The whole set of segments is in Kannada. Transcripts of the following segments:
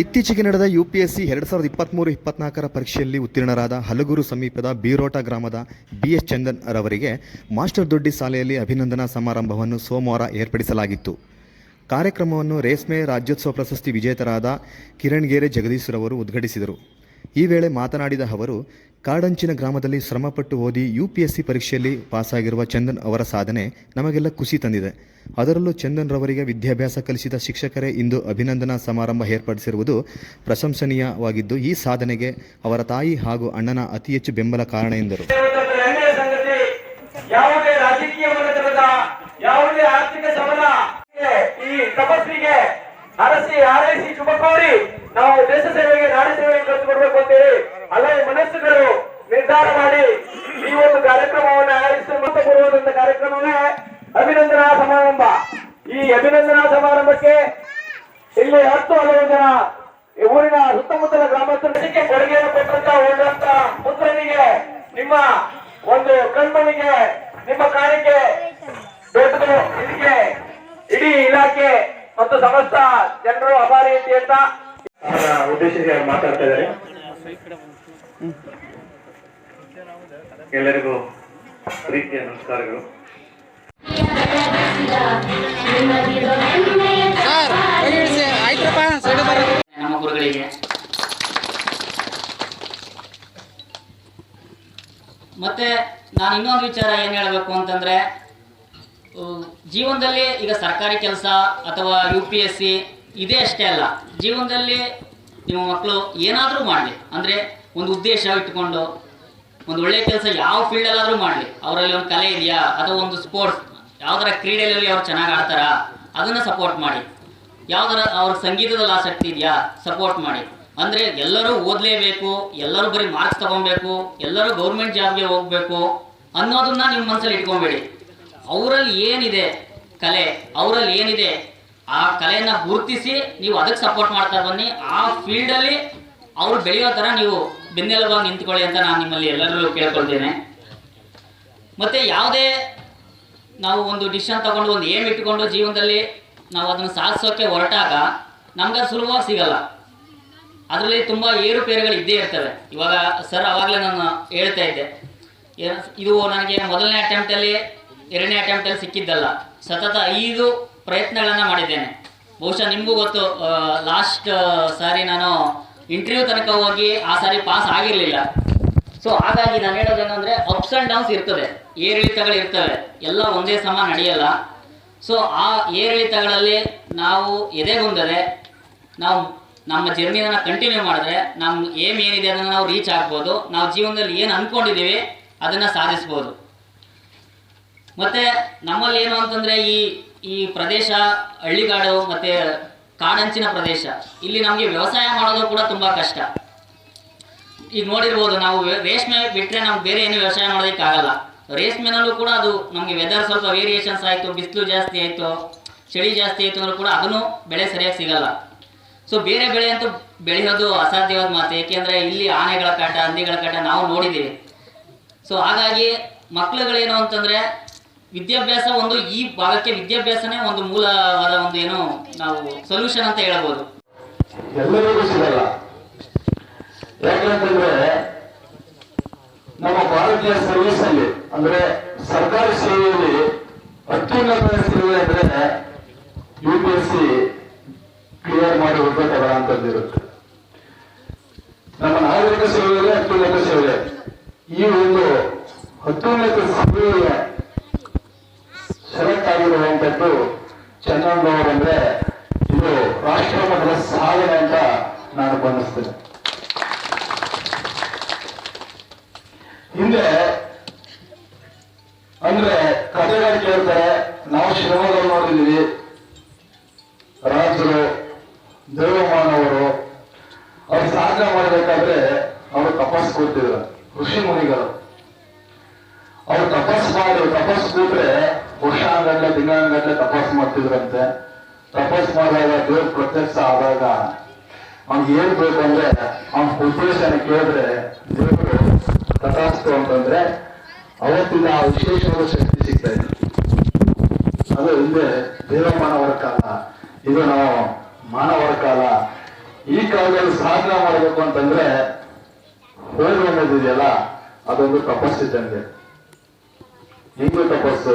ಇತ್ತೀಚೆಗೆ ನಡೆದ ಯು ಪಿ ಎಸ್ ಸಿ ಎರಡು ಸಾವಿರದ ಇಪ್ಪತ್ತ್ಮೂರು ಇಪ್ಪತ್ನಾಲ್ಕರ ಪರೀಕ್ಷೆಯಲ್ಲಿ ಉತ್ತೀರ್ಣರಾದ ಹಲಗೂರು ಸಮೀಪದ ಬೀರೋಟ ಗ್ರಾಮದ ಬಿ ಎಸ್ ಚಂದನ್ ರವರಿಗೆ ಮಾಸ್ಟರ್ ದೊಡ್ಡಿ ಶಾಲೆಯಲ್ಲಿ ಅಭಿನಂದನಾ ಸಮಾರಂಭವನ್ನು ಸೋಮವಾರ ಏರ್ಪಡಿಸಲಾಗಿತ್ತು. ಕಾರ್ಯಕ್ರಮವನ್ನು ರೇಷ್ಮೆ ರಾಜ್ಯೋತ್ಸವ ಪ್ರಶಸ್ತಿ ವಿಜೇತರಾದ ಕಿರಣ್ಗೆರೆ ಜಗದೀಶ್ರವರು ಉದ್ಘಾಟಿಸಿದರು. ಈ ವೇಳೆ ಮಾತನಾಡಿದ ಅವರು, ಕಾಡಂಚಿನ ಗ್ರಾಮದಲ್ಲಿ ಶ್ರಮಪಟ್ಟು ಓದಿ ಯುಪಿಎಸ್ಸಿ ಪರೀಕ್ಷೆಯಲ್ಲಿ ಪಾಸಾಗಿರುವ ಚಂದನ್ ಅವರ ಸಾಧನೆ ನಮಗೆಲ್ಲ ಖುಷಿ ತಂದಿದೆ. ಅದರಲ್ಲೂ ಚಂದನ್ ರವರಿಗೆ ವಿದ್ಯಾಭ್ಯಾಸ ಕಲಿಸಿದ ಶಿಕ್ಷಕರೇ ಇಂದು ಅಭಿನಂದನಾ ಸಮಾರಂಭ ಏರ್ಪಡಿಸಿರುವುದು ಪ್ರಶಂಸನೀಯವಾಗಿದ್ದು, ಈ ಸಾಧನೆಗೆ ಅವರ ತಾಯಿ ಹಾಗೂ ಅಣ್ಣನ ಅತಿ ಹೆಚ್ಚು ಬೆಂಬಲ ಕಾರಣ ಎಂದರು. ಯಾವುದೇ ಆರ್ಥಿಕ ಅಭಿನಂದನಾ ಸಮಾರಂಭಕ್ಕೆ ಇಲ್ಲಿ ಹತ್ತು ಹಲವು ಜನ ಈ ಊರಿನ ಸುತ್ತಮುತ್ತಲ ಗ್ರಾಮಸ್ಥರಿಗೆ ಕೊಡುಗೆಯನ್ನು ಕೊಟ್ಟಂತ ಉಳಿದಂತ ಪುತ್ರನಿಗೆ ನಿಮ್ಮ ಒಂದು ಕಣ್ಮಣಿಗೆ, ನಿಮ್ಮ ಕಾರ್ಯಕ್ಕೆ ದೊಡ್ಡದು ಇದಕ್ಕೆ ಇಡೀ ಇಲಾಖೆ ಮತ್ತು ಸಮಸ್ತ ಜನರು ಅಭಾರಿ ಅಂತ ಅಂತ ಉದ್ದೇಶಿಸಿ ಮಾತಾಡ್ತಾ ಇದ್ದಾರೆ. ಎಲ್ಲರಿಗೂ ಪ್ರೀತಿಯ ನಮಸ್ಕಾರಗಳು. ಮತ್ತೆ ನಾನು ಇನ್ನೊಂದು ವಿಚಾರ ಏನು ಹೇಳಬೇಕು ಅಂತಂದ್ರೆ ಜೀವನದಲ್ಲಿ ಈಗ ಸರ್ಕಾರಿ ಕೆಲಸ ಅಥವಾ ಯು ಪಿ ಎಸ್ ಸಿ ಇದೇ ಅಷ್ಟೇ ಅಲ್ಲ. ಜೀವನದಲ್ಲಿ ನಿಮ್ಮ ಮಕ್ಕಳು ಏನಾದರೂ ಮಾಡಲಿ. ಅಂದರೆ ಒಂದು ಉದ್ದೇಶ ಇಟ್ಕೊಂಡು, ಒಂದು ಒಳ್ಳೆಯ ಕೆಲಸ ಯಾವ ಫೀಲ್ಡಲ್ಲಾದರೂ ಮಾಡಲಿ. ಅವರಲ್ಲಿ ಒಂದು ಕಲೆ ಇದೆಯಾ? ಅಥವಾ ಒಂದು ಸ್ಪೋರ್ಟ್ಸ್ ಯಾವ್ದಾರ ಕ್ರೀಡೆಯಲ್ಲಿ ಅವ್ರು ಚೆನ್ನಾಗಿ ಆಡ್ತಾರ, ಅದನ್ನು ಸಪೋರ್ಟ್ ಮಾಡಿ. ಯಾವ್ದಾರ ಅವ್ರ ಸಂಗೀತದಲ್ಲಿ ಆಸಕ್ತಿ ಇದೆಯಾ ಸಪೋರ್ಟ್ ಮಾಡಿ. ಅಂದರೆ ಎಲ್ಲರೂ ಓದಲೇಬೇಕು, ಎಲ್ಲರೂ ಬರೀ ಮಾರ್ಕ್ಸ್ ತಗೊಬೇಕು, ಎಲ್ಲರೂ ಗೌರ್ಮೆಂಟ್ ಜಾಬ್ಗೆ ಹೋಗಬೇಕು ಅನ್ನೋದನ್ನ ನಿಮ್ಮ ಮನಸ್ಸಲ್ಲಿ ಇಟ್ಕೊಬೇಡಿ. ಅವರಲ್ಲಿ ಏನಿದೆ ಕಲೆ, ಅವರಲ್ಲಿ ಏನಿದೆ, ಆ ಕಲೆಯನ್ನ ಗುರುತಿಸಿ ನೀವು ಅದಕ್ಕೆ ಸಪೋರ್ಟ್ ಮಾಡ್ತಾ ಬನ್ನಿ. ಆ ಫೀಲ್ಡಲ್ಲಿ ಅವ್ರು ಬೆಳೆಯೋ ಥರ ನೀವು ಬೆನ್ನೆಲುಬಾಗಿ ನಿಂತ್ಕೊಳ್ಳಿ ಅಂತ ನಾನು ನಿಮ್ಮಲ್ಲಿ ಎಲ್ಲರಲ್ಲೂ ಕೇಳ್ಕೊಳ್ತೇನೆ. ಮತ್ತೆ ಯಾವುದೇ ನಾವು ಒಂದು ಡಿಸಿಷನ್ ತಗೊಂಡು ಒಂದು ಏಮ್ ಇಟ್ಕೊಂಡು ಜೀವನದಲ್ಲಿ ನಾವು ಅದನ್ನು ಸಾಧಿಸೋಕೆ ಹೊರಟಾಗ ನಮ್ಗೆ ಸುಲಭವಾಗಿ ಸಿಗಲ್ಲ. ಅದರಲ್ಲಿ ತುಂಬ ಏರುಪೇರುಗಳು ಇದ್ದೇ ಇರ್ತವೆ. ಇವಾಗ ಸರ್ ಅವಾಗಲೇ ನಾನು ಹೇಳ್ತಾ ಇದ್ದೆ. ಇದು ನನಗೆ ಮೊದಲನೇ ಅಟೆಂಪ್ಟಲ್ಲಿ ಎರಡನೇ ಅಟೆಂಪ್ಟಲ್ಲಿ ಸಿಕ್ಕಿದ್ದಲ್ಲ. ಸತತ ಐದು ಪ್ರಯತ್ನಗಳನ್ನು ಮಾಡಿದ್ದೇನೆ. ಬಹುಶಃ ನಿಮಗೂ ಗೊತ್ತು ಲಾಸ್ಟ್ ಸಾರಿ ನಾನು ಇಂಟರ್ವ್ಯೂ ತನಕ ಹೋಗಿ ಆ ಸಾರಿ ಪಾಸ್ ಆಗಿರಲಿಲ್ಲ. ಸೊ ಹಾಗಾಗಿ ನಾನು ಹೇಳೋದೇನಂದ್ರೆ ಅಪ್ಸ್ ಅಂಡ್ ಡೌನ್ಸ್ ಇರ್ತದೆ. ಏರಿಳಿತಗಳು ಇರ್ತವೆ. ಎಲ್ಲ ಒಂದೇ ಸಮ ನಡೆಯಲ್ಲ. ಸೊ ಆ ಏರಿಳಿತಗಳಲ್ಲಿ ನಾವು ಎದೆಗುಂದರೆ ನಾವು ನಮ್ಮ ಜರ್ನಿನ ಕಂಟಿನ್ಯೂ ಮಾಡಿದ್ರೆ ನಮ್ಮ ಏಮ್ ಏನಿದೆ ಅದನ್ನು ನಾವು ರೀಚ್ ಆಗ್ಬೋದು. ನಾವು ಜೀವನದಲ್ಲಿ ಏನು ಅಂದ್ಕೊಂಡಿದ್ದೀವಿ ಅದನ್ನು ಸಾಧಿಸ್ಬೋದು. ಮತ್ತು ನಮ್ಮಲ್ಲಿ ಏನು ಅಂತಂದರೆ, ಈ ಈ ಪ್ರದೇಶ, ಹಳ್ಳಿಗಾಡು ಮತ್ತು ಕಾಡಂಚಿನ ಪ್ರದೇಶ, ಇಲ್ಲಿ ನಮಗೆ ವ್ಯವಸಾಯ ಮಾಡೋದು ಕೂಡ ತುಂಬ ಕಷ್ಟ. ಈಗ ನೋಡಿರ್ಬೋದು, ನಾವು ರೇಷ್ಮೆ ಬಿಟ್ಟರೆ ನಮ್ಗೆ ಬೇರೆ ಏನು ವ್ಯವಸಾಯ ಮಾಡೋದಕ್ಕಾಗಲ್ಲ. ರೇಷ್ಮೆನಲ್ಲೂ ಕೂಡ ಅದು ನಮಗೆ ವೆದರ್ ಸ್ವಲ್ಪ ವೇರಿಯೇಷನ್ಸ್ ಆಯಿತು, ಬಿಸಿಲು ಜಾಸ್ತಿ ಆಯಿತು, ಚಳಿ ಜಾಸ್ತಿ ಆಯಿತು ಅಂದ್ರೂ ಕೂಡ ಅದನ್ನು ಬೆಳೆ ಸರಿಯಾಗಿ ಸಿಗಲ್ಲ. ಸೊ ಬೇರೆ ಬೆಳೆ ಅಂತೂ ಬೆಳೆಯೋದು ಅಸಾಧ್ಯವಾದ ಮಾತು. ಏಕೆಂದರೆ ಇಲ್ಲಿ ಆನೆಗಳ ಕಾಟ, ಹಂದಿಗಳ ಕಾಟ ನಾವು ನೋಡಿದ್ದೀವಿ. ಸೊ ಹಾಗಾಗಿ ಮಕ್ಳುಗಳೇನು ಅಂತಂದರೆ ವಿದ್ಯಾಭ್ಯಾಸ ಒಂದು ಈ ಭಾಗಕ್ಕೆ ವಿದ್ಯಾಭ್ಯಾಸನೇ ಒಂದು ಮೂಲವಾದ ಒಂದು ಏನು ನಾವು ಸೊಲ್ಯೂಷನ್ ಅಂತ ಹೇಳ್ಬೋದು. ಯಾಕಂತಂದ್ರೆ ನಮ್ಮ ಭಾರತೀಯ ಸರ್ವಿಸ್ ಅಲ್ಲಿ, ಅಂದ್ರೆ ಸರ್ಕಾರಿ ಸೇವೆಯಲ್ಲಿ ಅತ್ಯುನ್ನತ ಸೇವೆ ಅಂದ್ರೆ U P S C clear ಮಾಡಿ ಹೋಗ್ಬೇಕಲ್ಲ ಅಂತಂದಿರುತ್ತೆ ನಮ್ಮ ನಾಗರಿಕ ಸೇವೆಯಲ್ಲಿ ಅತ್ಯುನ್ನತ ಸೇವೆ. ಈ ಒಂದು ಅತ್ಯುನ್ನತ ಸೇವೆಯ ಸೆಲೆಕ್ಟ್ ಆಗಿರುವಂತದ್ದು ಚನ್ನಣ್ಣವರಂದ್ರೆ ಇದು ರಾಷ್ಟ್ರ ಮಟ್ಟದ ಸಾಧನೆ ಅಂತ ನಾನು ಬಂಧಿಸ್ತೇನೆ ಹಿಂದೆ ಅಂದ್ರೆ ಕಥೆಗಳು ಕೇಳ್ತಾರೆ ನಾವು ಶಿವಮೊಗ್ಗ ನೋಡಿದೀವಿ ರಾಜರು ದೇವಮಾನವರು ಅವ್ರು ಸಾಧನೆ ಮಾಡಬೇಕಾದ್ರೆ ಅವರು ತಪಸ್ ಕೂತಿದ್ರು ಋಷಿ ಮುನಿಗಳು. ಅವ್ರು ತಪಸ್ ಮಾಡಿ ತಪಸ್ ಕೂತ್ರೆ ವರ್ಷಾಂಗಟ್ಲೆ ತಿಂಗಳಂಗಟ್ಲೆ ತಪಸ್ ಮಾಡ್ತಿದ್ರಂತೆ. ತಪಸ್ ಮಾಡಿದಾಗ ದೇವ್ರ ಪ್ರತ್ಯಕ್ಷ ಆದಾಗ ಅವ್ನಿಗೆ ಏನ್ ಬೇಕು ಅಂದ್ರೆ ಅವ್ನ ಉದ್ದೇಶನ ಕೇಳಿದ್ರೆ ದೇವರು ತಥಾಸ್ತು ಅಂತಂದ್ರೆ, ಅವತ್ತಿನ ಆ ವಿಶೇಷವಾದ ಶಕ್ತಿ ಸಿಗ್ತಾ ಇತ್ತು ಅದು ಹಿಂದೆ ದೇವಮಾನವರ ಕಾಲ, ಇದು ನಾವು ಮಾನವರ ಕಾಲ. ಈ ಕಾಲದಲ್ಲಿ ಸಾಧನೆ ಮಾಡಬೇಕು ಅಂತಂದ್ರೆ ಹೋಗಿ ಅನ್ನೋದಿದೆಯಲ್ಲ ಅದೊಂದು ತಪಸ್ಸಿದ್ದಂಗೆ ಹಿಂದೂ ತಪಸ್ಸು?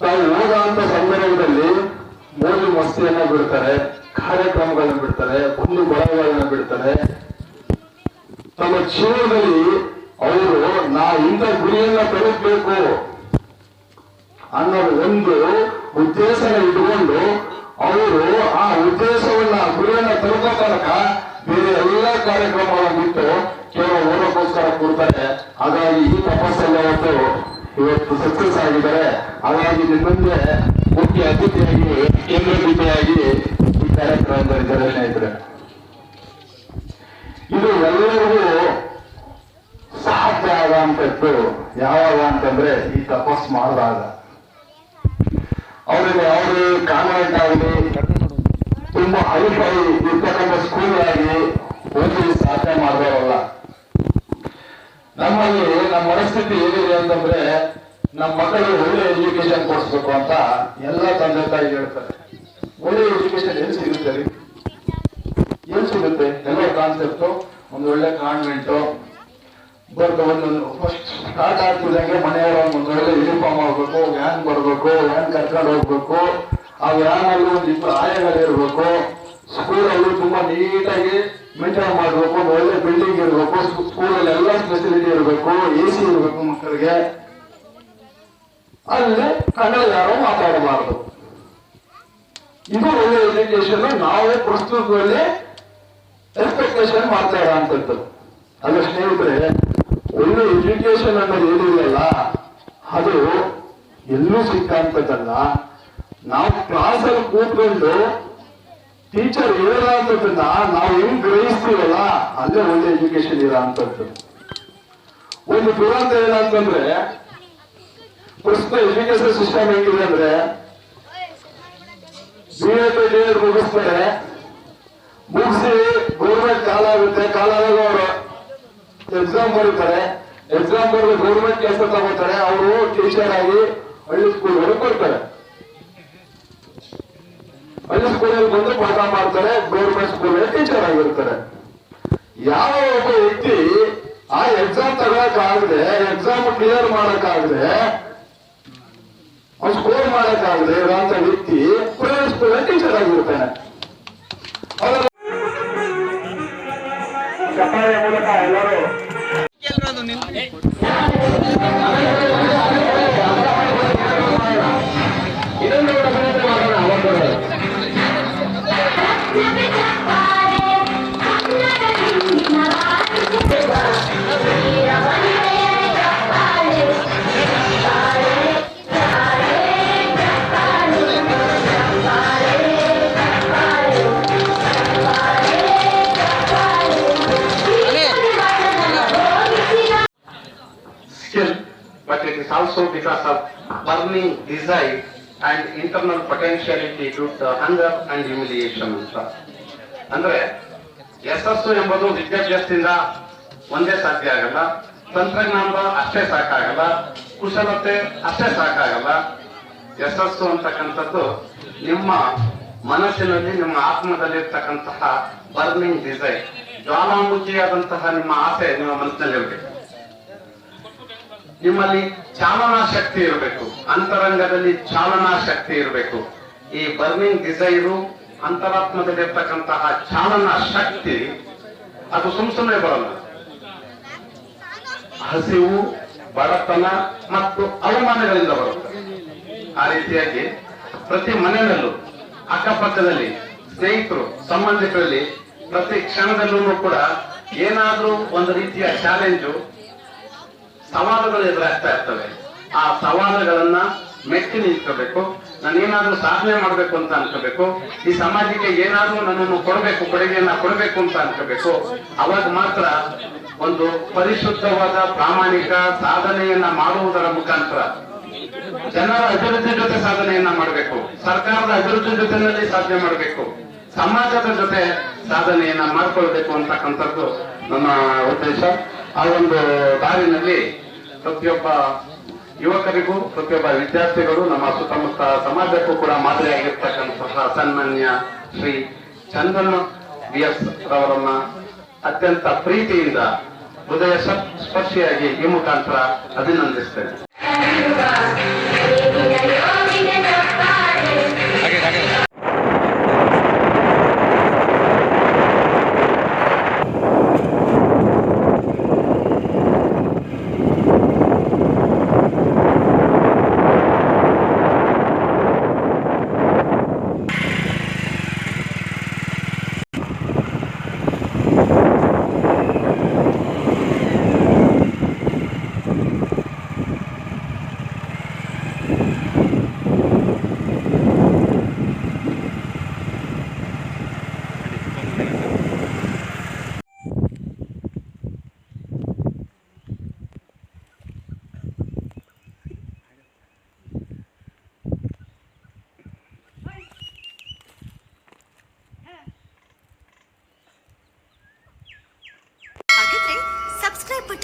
ತಾವು ಹೋದ ಅಂತ ಸಂದರ್ಭದಲ್ಲಿ ಮೋಜು ಮಸ್ತಿಯನ್ನ ಬಿಡ್ತಾರೆ, ಕಾರ್ಯಕ್ರಮಗಳನ್ನ ಬಿಡ್ತಾರೆ ಒಂದು ಬಳಗಳನ್ನ ಬಿಡ್ತಾರೆ. ತಮ್ಮ ಜೀವನದಲ್ಲಿ ಅವರು, ನಾ ಇಂಥ ಗುರಿಯನ್ನ ತಲುಪಬೇಕು ಅನ್ನೋ ಒಂದು ಉದ್ದೇಶ ಇಟ್ಕೊಂಡು ಅವರು ಆ ಉದ್ದೇಶವನ್ನ ಗುರಿಯನ್ನ ತಲುಪೋ ತನಕ ಬೇರೆ ಎಲ್ಲ ಕಾರ್ಯಕ್ರಮಗಳನ್ನು ಬಿಟ್ಟು ಕೇವಲ ಓದಕ್ಕೋಸ್ಕರ ಕೊಡ್ತಾರೆ ಹಾಗಾಗಿ ಈ ತಪಸ್ಸಲ್ಲಿ ಅವತ್ತು ಇವತ್ತು ಸಕ್ಸಸ್ ಆಗಿದ್ದಾರೆ. ಹಾಗಾಗಿ ನಿಮ್ಮಂದೆ ಮುಖ್ಯ ಅತಿಥಿಯಾಗಿ, ಕೇಂದ್ರ ಅತಿಥಿಯಾಗಿ ಈ ಕಾರ್ಯಕ್ರಮದಲ್ಲಿ ಜರನೆ ಇದ್ರೆ. ಯಾವಾಗ ಅಂತಂದ್ರೆ ಈ ತಪಸ್ ಮಾಡಿದಾಗ ಅವರಿಗೆ ಅವರು ಕಾನ್ವೆಂಟ್ ಆಗಲಿ ತುಂಬಾ ಹೈಫೈ ಇರ್ತಕ್ಕಂಥ ಸ್ಕೂಲ್ ಆಗಿ ಓದಿ ಸಾಧನೆ ಮಾಡಿದವರಲ್ಲ. ನಮ್ಮಲ್ಲಿ ನಮ್ಮ ಮನಸ್ಥಿತಿ ಏನಿದೆ ಅಂತಂದ್ರೆ ನಮ್ಮ ಮಕ್ಕಳಿಗೆ ಒಳ್ಳೆ ಎಜುಕೇಶನ್ ಕೊಡಿಸ್ಬೇಕು ಅಂತ ಎಲ್ಲ ತಂದೆ ತಾಯಿ ಹೇಳ್ತಾರೆ. ಒಳ್ಳೆ ಎಜುಕೇಶನ್ ಎಲ್ಲಿ ಸಿಗುತ್ತೆ ರೀ ಏನ್ ಸಿಗುತ್ತೆ? ಎಲ್ಲ ಕಾನ್ಸೆಪ್ಟು ಒಂದು ಒಳ್ಳೆ ಕಾನ್ವೆಂಟು ಒಂದೊಂದು ಫಸ್ಟ್ ಸ್ಟಾರ್ಟ್ ಆಗ್ತಿದ್ದಂಗೆ ಮನೆಯವರ ಮುಂದೆ ಯೂನಿಫಾರ್ಮ್ ಆಗ್ಬೇಕು ವ್ಯಾನ್ ಬರಬೇಕು ವ್ಯಾನ್ ಕರ್ಕೊಂಡು ಹೋಗ್ಬೇಕು. ಆ ವ್ಯಾನ್ ಅಲ್ಲಿ ಒಂದು ಇಬ್ಬರು ಆಯಗಳಿರ್ಬೇಕು. ಸ್ಕೂಲಲ್ಲಿ ತುಂಬಾ ನೀಟಾಗಿ ಮೇಂಟೈನ್ ಮಾಡಬೇಕು, ಒಂದು ಒಳ್ಳೆ ಬಿಲ್ಡಿಂಗ್ ಇರಬೇಕು. ಸ್ಕೂಲಲ್ಲಿ ಎಲ್ಲ ಫೆಸಿಲಿಟಿ ಇರಬೇಕು ಎ ಸಿ ಇರಬೇಕು ಮಕ್ಕಳಿಗೆ. ಅಲ್ಲಿ ಕನ್ನಡ ಯಾರು ಮಾತಾಡಬಾರದು. ಇದು ಒಳ್ಳೆ ಎಜುಕೇಶನ್ ನಾವು ಪ್ರಸ್ತುತದಲ್ಲಿ ಎಕ್ಸ್ಪೆಕ್ಟೇಷನ್ ಮಾಡ್ತಾ ಇರೋಂಥದ್ದು ಅಲ್ಲ ಸ್ನೇಹಿತರೆ ಒಳ್ಳೆ ಎಜುಕೇಶನ್ ಅನ್ನೋದು ಏನಿದೆಯಲ್ಲ ಅದು ಎಲ್ಲೂ ಸಿಕ್ಕಂತದ್ದಲ್ಲ. ನಾವು ಕ್ಲಾಸಲ್ಲಿ ಕೂತ್ಕೊಂಡು ಟೀಚರ್ ಹೇಳೋಂಥದ್ದನ್ನ ನಾವು ಹೆಂಗ್ ಗ್ರಹಿಸ್ತೀವಲ್ಲ, ಅಲ್ಲೇ ಒಳ್ಳೆ ಎಜುಕೇಶನ್ ಇರೋ ಅಂತದ್ದು ಒಂದು ದುರಂತ ಏನಂತಂದ್ರೆ ಪ್ರಸ್ತುತ ಎಜುಕೇಶನ್ ಸಿಸ್ಟಮ್ ಹೇಗಿದೆ ಅಂದ್ರೆ ಬಿ ಎಡ್ ಡಿ ಎಡ್ ಮುಗಿಸ್ತಾರೆ, ಮುಗಿಸಿ ಗೌರ್ಮೆಂಟ್ ಕಾಲ ಆಗುತ್ತೆ, ಕಾಲ ಆದಾಗ ಅವರು ಎಕ್ಸಾಮ್ ಬರೀತಾರೆ. ಎಕ್ಸಾಮ್ ಬರೆದು ಗೌರ್ಮೆಂಟ್ ಕೆಲಸ ತಗೋತಾರೆ. ಅವರು ಟೀಚರ್ ಆಗಿ ಹಳ್ಳಿ ಸ್ಕೂಲ್ ಕೊಡ್ತಾರೆ ಹಳ್ಳಿ ಸ್ಕೂಲಲ್ಲಿ ಬಂದು ಪಾಠ ಮಾಡ್ತಾರೆ. ಗೌರ್ಮೆಂಟ್ ಸ್ಕೂಲಲ್ಲಿ ಟೀಚರ್ ಆಗಿರ್ತಾರೆ. ಯಾವ ಒಬ್ಬ ವ್ಯಕ್ತಿ ಆ ಎಕ್ಸಾಮ್ ತಗೊಳಕ್ಕಾಗದೆ ಎಕ್ಸಾಮ್ ಕ್ಲಿಯರ್ ಮಾಡೋಕ್ಕಾಗದೆ ಅವ್ರು ಸ್ಕೋರ್ ಮಾಡಕ್ಕಾಗದೆ ಇರುವಂತ ವ್ಯಕ್ತಿ ಪ್ರೈವೇಟ್ ಸ್ಕೂಲಲ್ಲಿ ಟೀಚರ್ ಆಗಿರ್ತಾನೆ. Also because of burning desire and internal potentiality due to hunger and humiliation ಅಂತ ಅಂದ್ರೆ ಯಶಸ್ಸು ಎಂಬುದು ವಿದ್ಯಾಭ್ಯಾಸದಿಂದ ಒಂದೇ ಸಾಧ್ಯ ಆಗಲ್ಲ. ತಂತ್ರಜ್ಞಾನ ಅಷ್ಟೇ ಸಾಕಾಗಲ್ಲ. ಕುಶಲತೆ ಅಷ್ಟೇ ಸಾಕಾಗಲ್ಲ. ಯಶಸ್ಸು ಅಂತಕ್ಕಂಥದ್ದು ನಿಮ್ಮ ಮನಸ್ಸಿನಲ್ಲಿ, ನಿಮ್ಮ ಆತ್ಮದಲ್ಲಿರ್ತಕ್ಕಂತಹ ಬರ್ನಿಂಗ್ ಡಿಸೈರ್ ಜ್ವಾಲಾಮುಖಿಯಾದಂತಹ ನಿಮ್ಮ ಆಸೆ ನಿಮ್ಮ ಮನಸ್ಸಿನಲ್ಲಿ ಇರಬೇಕು ನಿಮ್ಮಲ್ಲಿ ಚಾಲನಾ ಶಕ್ತಿ ಇರಬೇಕು. ಅಂತರಂಗದಲ್ಲಿ ಚಾಲನಾ ಶಕ್ತಿ ಇರಬೇಕು. ಈ ಬರ್ನಿಂಗ್ ಡಿಸೈರು ಅಂತರಾತ್ಮದಲ್ಲಿರ್ತಕ್ಕಂತಹ ಚಾಲನಾ ಶಕ್ತಿ, ಅದು ಸುಮ್ ಸುಮ್ಮನೆ ಬರಲ್ಲ. ಹಸಿವು, ಬಡತನ ಮತ್ತು ಅವಮಾನಗಳಿಂದ ಬರುತ್ತೆ. ಆ ರೀತಿಯಾಗಿ ಪ್ರತಿ ಮನೆಯಲ್ಲೂ, ಅಕ್ಕಪಕ್ಕದಲ್ಲಿ, ಸ್ನೇಹಿತರು, ಸಂಬಂಧಿಕರಲ್ಲಿ ಪ್ರತಿ ಕ್ಷಣದಲ್ಲೂ ಕೂಡ ಏನಾದ್ರೂ ಒಂದು ರೀತಿಯ ಚಾಲೆಂಜು ಸವಾಲುಗಳು ಎದುರಾಗ್ತಾ ಇರ್ತವೆ. ಆ ಸವಾಲುಗಳನ್ನ ಮೆಟ್ಟಿ ನಾನು ಏನಾದ್ರೂ ಸಾಧನೆ ಮಾಡ್ಬೇಕು ಅಂತ ಅನ್ಕೋಬೇಕು. ಈ ಸಮಾಜಕ್ಕೆ ಏನಾದ್ರೂ ನನ್ನನ್ನು ಕೊಡಬೇಕು, ಕೊಡುಗೆಯನ್ನ ಕೊಡಬೇಕು ಅಂತ ಅನ್ಕೋಬೇಕು. ಅವಾಗ ಮಾತ್ರ ಒಂದು ಪರಿಶುದ್ಧವಾದ ಪ್ರಾಮಾಣಿಕ ಸಾಧನೆಯನ್ನ ಮಾಡುವುದರ ಮುಖಾಂತರ ಜನರ ಅಭಿವೃದ್ಧಿ ಜೊತೆ ಸಾಧನೆಯನ್ನ ಮಾಡಬೇಕು. ಸರ್ಕಾರದ ಅಭಿವೃದ್ಧಿ ಜೊತೆನಲ್ಲಿ ಸಾಧನೆ ಮಾಡಬೇಕು. ಸಮಾಜದ ಜೊತೆ ಸಾಧನೆಯನ್ನ ಮಾಡ್ಕೊಳ್ಬೇಕು ಅಂತಕ್ಕಂಥದ್ದು ನಮ್ಮ ಉದ್ದೇಶ. ಆ ಒಂದು ದಾರಿನಲ್ಲಿ ಪ್ರತಿಯೊಬ್ಬ ಯುವಕರಿಗೂ, ಪ್ರತಿಯೊಬ್ಬ ವಿದ್ಯಾರ್ಥಿಗಳು ನಮ್ಮ ಸುತ್ತಮುತ್ತ ಸಮಾಜಕ್ಕೂ ಕೂಡ ಮಾದರಿಯಾಗಿರ್ತಕ್ಕಂತಹ ಸನ್ಮಾನ್ಯ ಶ್ರೀ ಚಂದನ್ ಬಿ ಎಸ್ ರವರನ್ನ ಅತ್ಯಂತ ಪ್ರೀತಿಯಿಂದ ಹೃದಯ ಸ್ಪರ್ಶಿಯಾಗಿ ಈ ಮುಖಾಂತರ ಅಭಿನಂದಿಸ್ತೇನೆ.